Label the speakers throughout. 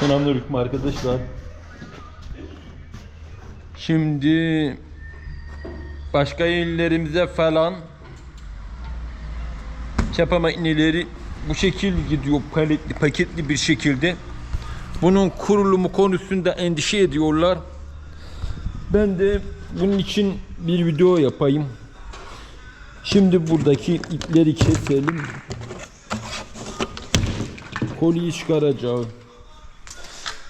Speaker 1: Selamünaleyküm arkadaşlar. Şimdi başka illerimize falan çapa makineleri bu şekil gidiyor paletli paketli bir şekilde. Bunun kurulumu konusunda endişe ediyorlar. Ben de bunun için bir video yapayım. Şimdi buradaki ipleri keselim. Koliyi çıkaracağım.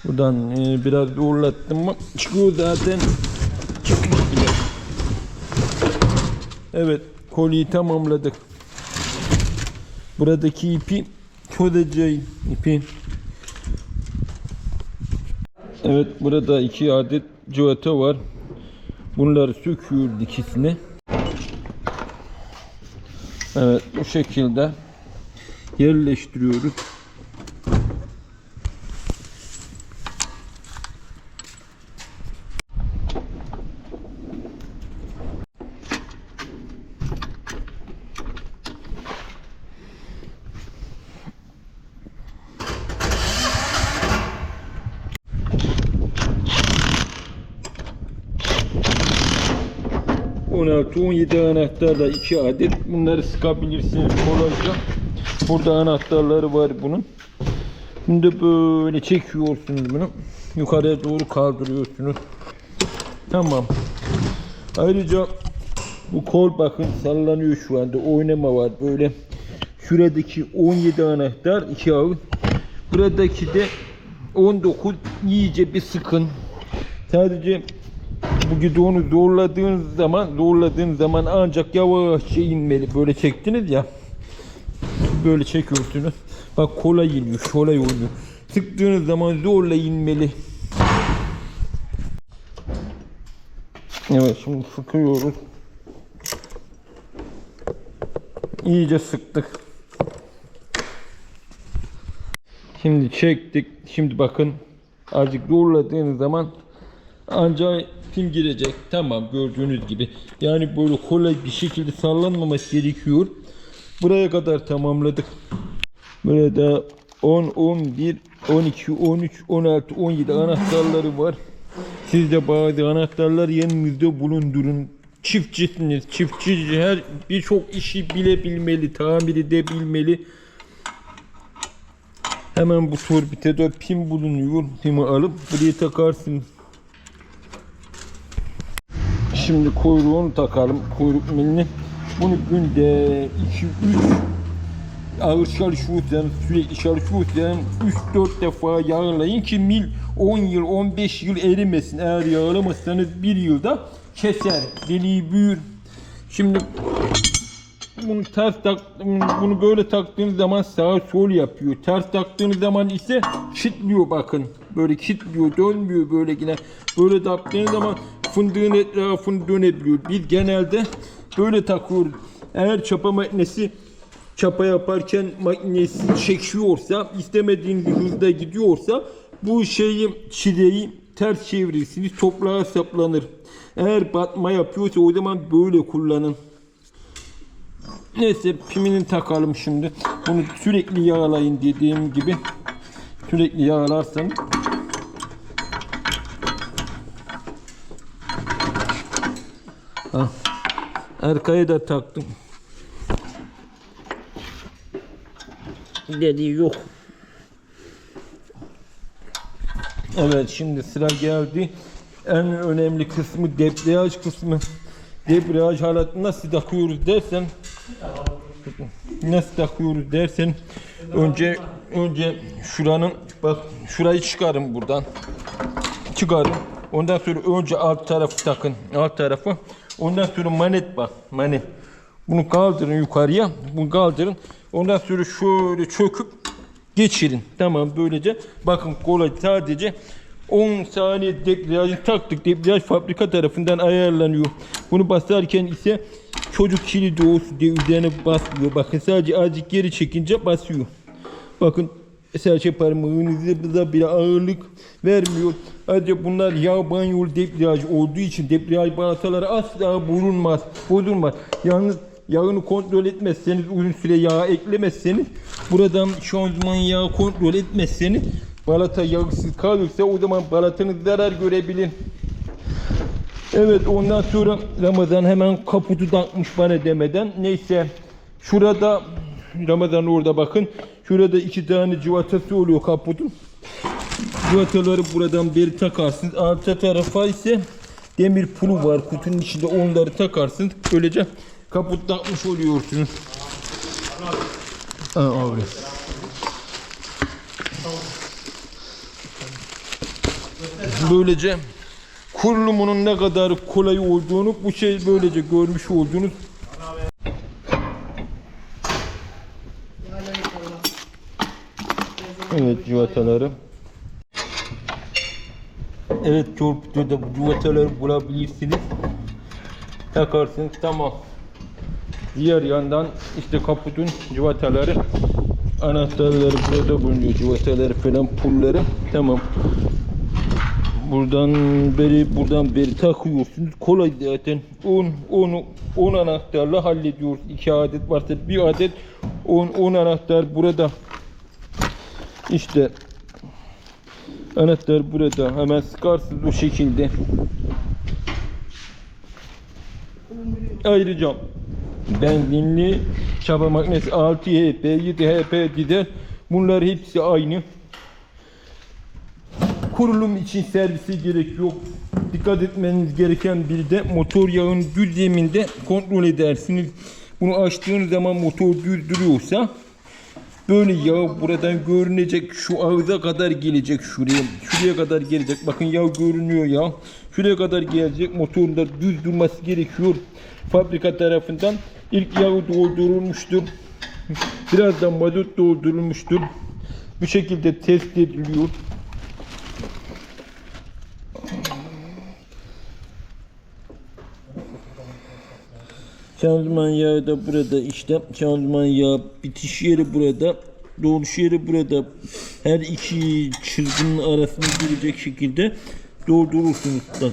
Speaker 1: Buradan e, biraz zorlattım ama çıkıyor zaten. Çıkmış bile. Evet koliyi tamamladık. Buradaki ipi çözeceğim ipi. Evet burada iki adet civata var. Bunları söküyor dikisine. Evet bu şekilde yerleştiriyoruz. Onaltı 17 anahtarla 2 adet bunları sıkabilirsiniz kolayca. Burada anahtarları var bunun. Bunu da böyle çekiyorsunuz bunu. Yukarıya doğru kaldırıyorsunuz. Tamam. Ayrıca bu kol bakın sallanıyor şu anda. Oynama var böyle. Şuradaki 17 anahtar iki ağız. Buradaki de 19 iyice bir sıkın. Sadece bu gidonu zorladığınız zaman zorladığınız zaman ancak yavaşça inmeli. Böyle çektiniz ya. Böyle çekiyorsunuz. Bak kolay iniyor. Kolay oluyor. Sıktığınız zaman zorla inmeli. Evet şimdi sıkıyoruz. İyice sıktık. Şimdi çektik. Şimdi bakın azıcık zorladığınız zaman ancak pim girecek. Tamam gördüğünüz gibi. Yani böyle kolay bir şekilde sallanmaması gerekiyor. Buraya kadar tamamladık. Burada 10, 11, 12, 13, 16, 17 anahtarları var. Siz de bazı anahtarlar yanınızda bulundurun. Çiftçisiniz. Çiftçi her birçok işi bilebilmeli, tamir edebilmeli. Hemen bu torbitede pin bulunuyor. Pimi alıp buraya takarsınız. Şimdi kuyruğunu takalım. Kuyruk milini. Bunu günde 2-3 ağır çalışıyorsanız, sürekli çalışıyorsanız 3-4 defa yağlayın ki mil 10 yıl, 15 yıl erimesin. Eğer yağlamazsanız bir yılda keser, deliği büyür. Şimdi bunu ters tak, bunu böyle taktığınız zaman sağ sol yapıyor. Ters taktığınız zaman ise kilitliyor bakın. Böyle kilitliyor, dönmüyor böyle yine. Böyle taktığınız zaman fındığın etrafını dönebiliyor. Biz genelde böyle takıyoruz. Eğer çapa makinesi çapa yaparken makinesi çekiyorsa, istemediğiniz hızda gidiyorsa bu şeyi çileyi ters çevirirsiniz, toprağa saplanır. Eğer batma yapıyorsa o zaman böyle kullanın. Neyse pimini takalım şimdi. Bunu sürekli yağlayın dediğim gibi. Sürekli yağlarsan Arkaya da taktım. Dediği yok. Evet şimdi sıra geldi. En önemli kısmı debriyaj kısmı. Debriyaj halatı nasıl takıyoruz dersen nasıl takıyoruz dersen önce önce şuranın bak şurayı çıkarın buradan çıkarın ondan sonra önce alt tarafı takın alt tarafı ondan sonra manet bak manet bunu kaldırın yukarıya bunu kaldırın ondan sonra şöyle çöküp geçirin tamam böylece bakın kolay sadece 10 saniye debriyajı taktık. Debriyaj fabrika tarafından ayarlanıyor. Bunu basarken ise çocuk kilidi olsun diye üzerine basmıyor. Bakın sadece azıcık geri çekince basıyor. Bakın serçe parmağınızda bile ağırlık vermiyor. Ayrıca bunlar yağ banyolu debriyaj olduğu için debriyaj balataları asla bulunmaz, bozulmaz. Yalnız yağını kontrol etmezseniz, uzun süre yağ eklemezseniz, buradan şanzıman yağı kontrol etmezseniz balata yağsız kalırsa o zaman balatanız zarar görebilir. Evet ondan sonra Ramazan hemen kaputu takmış bana demeden. Neyse şurada Ramazan orada bakın. Şurada iki tane civatası oluyor kaputun. Civataları buradan beri takarsınız. Arka tarafa ise demir pulu var kutunun içinde onları takarsınız. Böylece kaput takmış oluyorsunuz. Aa, abi. Böylece kurulumunun ne kadar kolay olduğunu bu şey böylece görmüş oldunuz. Evet civataları. Evet torpidoda bu civataları bulabilirsiniz. Takarsınız tamam. Diğer yandan işte kaputun civataları anahtarları burada bulunuyor civataları falan pulları tamam buradan beri buradan beri takıyorsunuz kolay zaten 10 10 10 anahtarla hallediyoruz 2 adet varsa bir adet 10 10 anahtar burada işte anahtar burada hemen sıkarsınız bu şekilde ayrıca benzinli çaba makinesi 6 HP 7 HP gider bunlar hepsi aynı kurulum için servise gerek yok. Dikkat etmeniz gereken bir de motor yağın düz zeminde kontrol edersiniz. Bunu açtığınız zaman motor düz duruyorsa böyle yağ buradan görünecek şu ağza kadar gelecek şuraya şuraya kadar gelecek. Bakın yağ görünüyor ya. Şuraya kadar gelecek motorun da düz durması gerekiyor. Fabrika tarafından ilk yağı doldurulmuştur. Birazdan mazot doldurulmuştur. Bu şekilde test ediliyor Şanzıman yağı da burada işte. Şanzıman yağı bitiş yeri burada. Doğuş yeri burada. Her iki çizginin arasına girecek şekilde doldurursunuz da.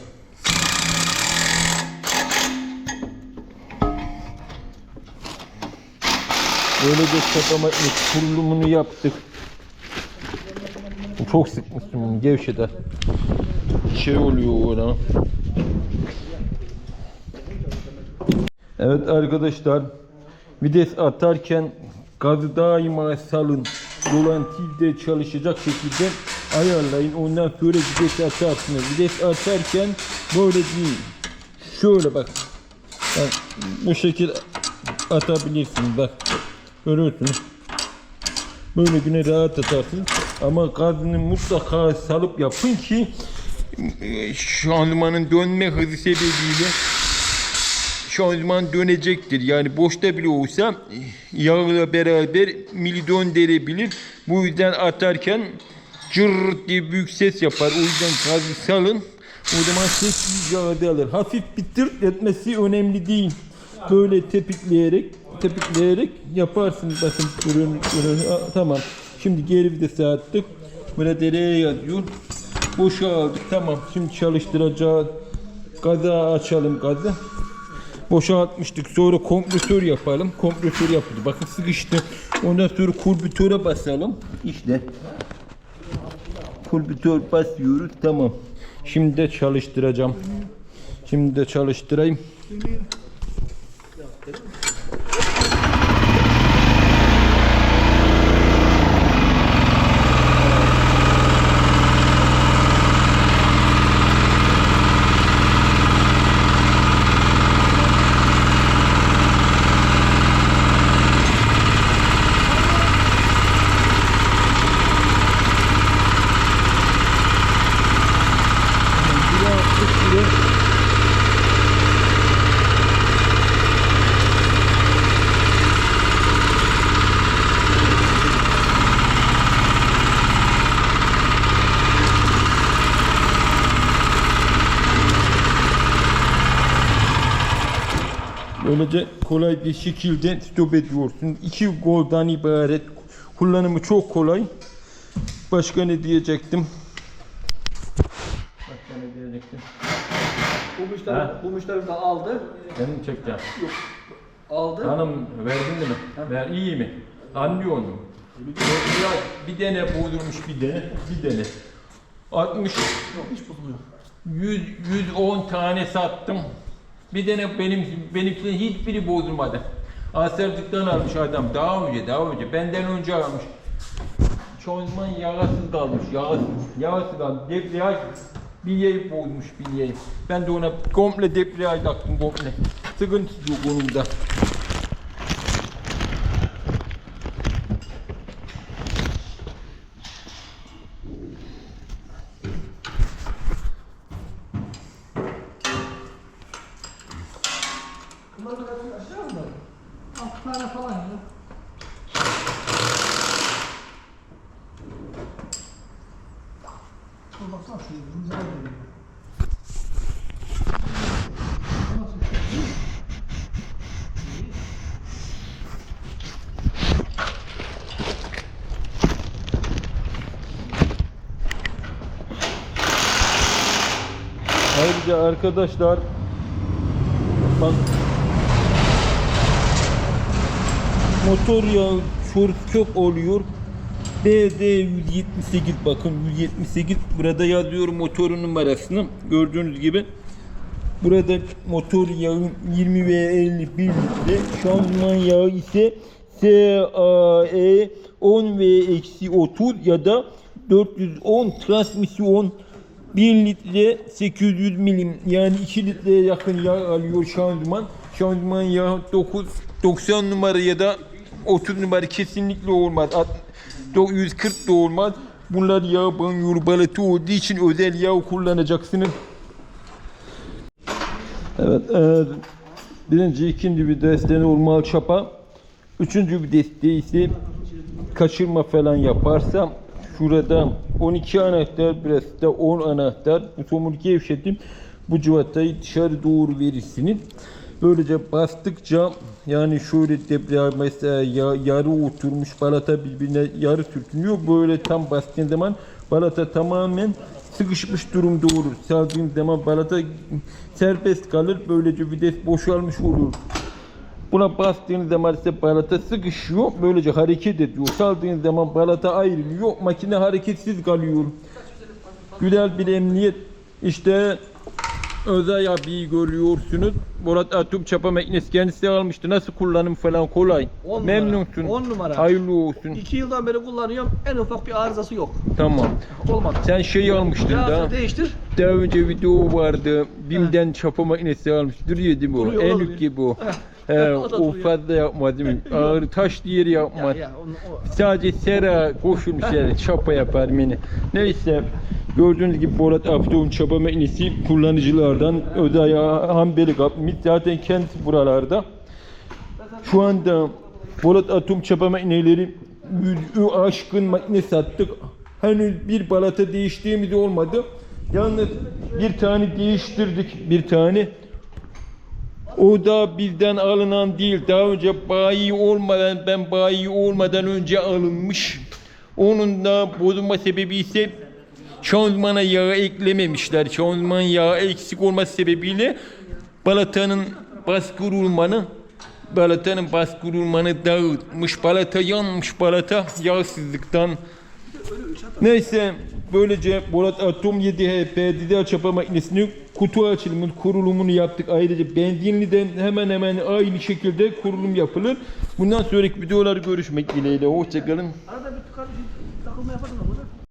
Speaker 1: Böylece çapama kurulumunu yaptık. Çok sıkmıştım bunu gevşeder. Şey oluyor ona. Evet arkadaşlar vites atarken gazı daima salın dolantilde çalışacak şekilde ayarlayın ondan sonra vites atarsınız. Vites atarken böyle değil. Şöyle bak bak bu şekil atabilirsiniz bak görüyorsunuz. Böyle güne rahat atarsınız. Ama gazını mutlaka salıp yapın ki e, şanzımanın dönme hızı sebebiyle şanzıman dönecektir. Yani boşta bile olsa yağla beraber mili döndürebilir. Bu yüzden atarken cırt diye büyük ses yapar. O yüzden gazı salın. O zaman ses yağda alır. Hafif bir tırt etmesi önemli değil. Böyle tepikleyerek tepikleyerek yaparsınız. Bakın ürün, ürün. Aa, tamam. Şimdi geri vitese attık. Böyle dereye yazıyor. Boşa aldık. Tamam. Şimdi çalıştıracağız. Gaza açalım gazı boşaltmıştık. Sonra kompresör yapalım. Kompresör yapıldı. Bakın sıkıştı. Ondan sonra kurbütöre basalım. İşte. Kurbütör basıyoruz. Tamam. Şimdi de çalıştıracağım. Şimdi de çalıştırayım. Böylece kolay bir şekilde stop ediyorsun. İki goldan ibaret. Kullanımı çok kolay. Başka ne diyecektim? Başka ne diyecektim?
Speaker 2: Bu müşteri,
Speaker 1: Ha?
Speaker 2: bu müşteri de aldı.
Speaker 1: Benim çekeceğim.
Speaker 2: Aldı.
Speaker 1: Hanım verdin mi? Ver iyi mi? Anlıyor mu? Debriyaj bir tane bozulmuş bir tane. Bir tane. 60
Speaker 2: Yok hiç bozulmuyor.
Speaker 1: 100 110 tane sattım. Bir tane benim benimkinin hiçbiri bozulmadı. Asertik'ten almış adam daha önce daha önce benden önce almış. Çoğu zaman yağsız kalmış yağsız. Yağsız kalmış. Debriyaj bilyeyi bozmuş bilyeyi. Ben de ona komple debriyaj taktım komple. Sıkıntı yok onun
Speaker 2: tane falan ya. Dur baksana şuraya. Güzel geliyor.
Speaker 1: Ayrıca arkadaşlar bak motor yağı çok çok oluyor. BD 178 bakın 178 burada yazıyorum motorun numarasını gördüğünüz gibi burada motor yağı 20 ve 51 litre şanzıman yağı ise SAE 10 ve eksi 30 ya da 410 transmisyon 1 litre 800 milim yani 2 litreye yakın yağ alıyor şanzıman. Şanzıman yağı 9 90 numara ya da 30 numara kesinlikle olmaz. Alt- 140 da olmaz. Bunlar yağ banyo balatı olduğu için özel yağ kullanacaksınız. Evet, e, birinci, ikinci bir deste normal çapa. Üçüncü bir deste ise kaçırma falan yaparsam şurada 12 anahtar, biraz da 10 anahtar. Bu tomur gevşetim. Bu civatayı dışarı doğru verirsiniz. Böylece bastıkça yani şöyle debriyaj mesela ya- yarı oturmuş balata birbirine yarı sürtünüyor. Böyle tam bastığın zaman balata tamamen sıkışmış durumda olur. Saldığın zaman balata serbest kalır. Böylece vites boşalmış olur. Buna bastığınız zaman ise balata sıkışıyor. Böylece hareket ediyor. Saldığınız zaman balata ayrılıyor. Makine hareketsiz kalıyor. Güzel bir emniyet. İşte Özay abiyi görüyorsunuz. Murat Atum çapa makinesi kendisi almıştı. Nasıl kullanım falan kolay.
Speaker 2: On numara.
Speaker 1: Memnunsun.
Speaker 2: On numara.
Speaker 1: Hayırlı olsun.
Speaker 2: İki yıldan beri kullanıyorum. En ufak bir arızası yok.
Speaker 1: Tamam.
Speaker 2: Olmadı.
Speaker 1: Sen şeyi almıştın da.
Speaker 2: Yağını değiştir.
Speaker 1: Daha önce video vardı. Bim'den çapa makinesi almış. Duruyor değil mi o?
Speaker 2: Duruyor,
Speaker 1: En
Speaker 2: olabilir.
Speaker 1: gibi o.
Speaker 2: Heh.
Speaker 1: He,
Speaker 2: O da
Speaker 1: o
Speaker 2: duruyor.
Speaker 1: fazla yapmaz değil mi? Ağır taş diğeri
Speaker 2: Ya,
Speaker 1: yapmaz.
Speaker 2: ya, onu, o.
Speaker 1: Sadece sera koşulmuş yani çapa yapar mini. Neyse gördüğünüz gibi Borat Afton çapa makinesi kullanıcılardan ödaya hambeli kapmış. Zaten kendisi buralarda. Şu anda Borat Atom çapa makineleri aşkın makine sattık. Henüz bir balata değiştiğimiz olmadı. Yalnız bir tane değiştirdik bir tane. O da bizden alınan değil. Daha önce bayi olmadan ben bayi olmadan önce alınmış. Onun da bozulma sebebi ise şanzımana yağ eklememişler. Şanzıman yağı eksik olması sebebiyle balatanın baskı rulmanı balatanın baskı rulmanı dağıtmış. Balata yanmış balata yağsızlıktan. Neyse böylece Borat Atom 7 HP dizel çapa makinesini kutu açılımın kurulumunu yaptık. Ayrıca benzinli de hemen hemen aynı şekilde kurulum yapılır. Bundan sonraki videolar görüşmek dileğiyle. Hoşçakalın.
Speaker 2: Arada bir tıkan bir da